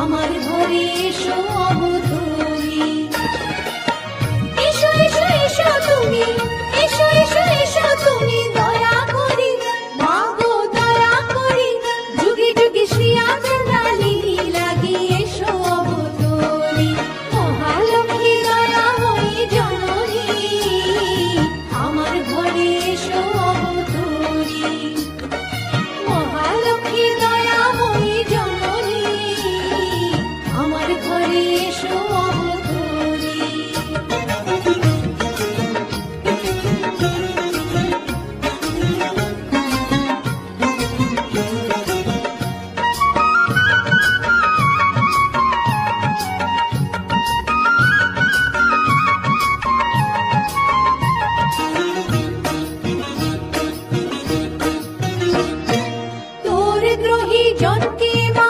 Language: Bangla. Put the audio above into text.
আমার ঘরে এসো অবধি ही जन की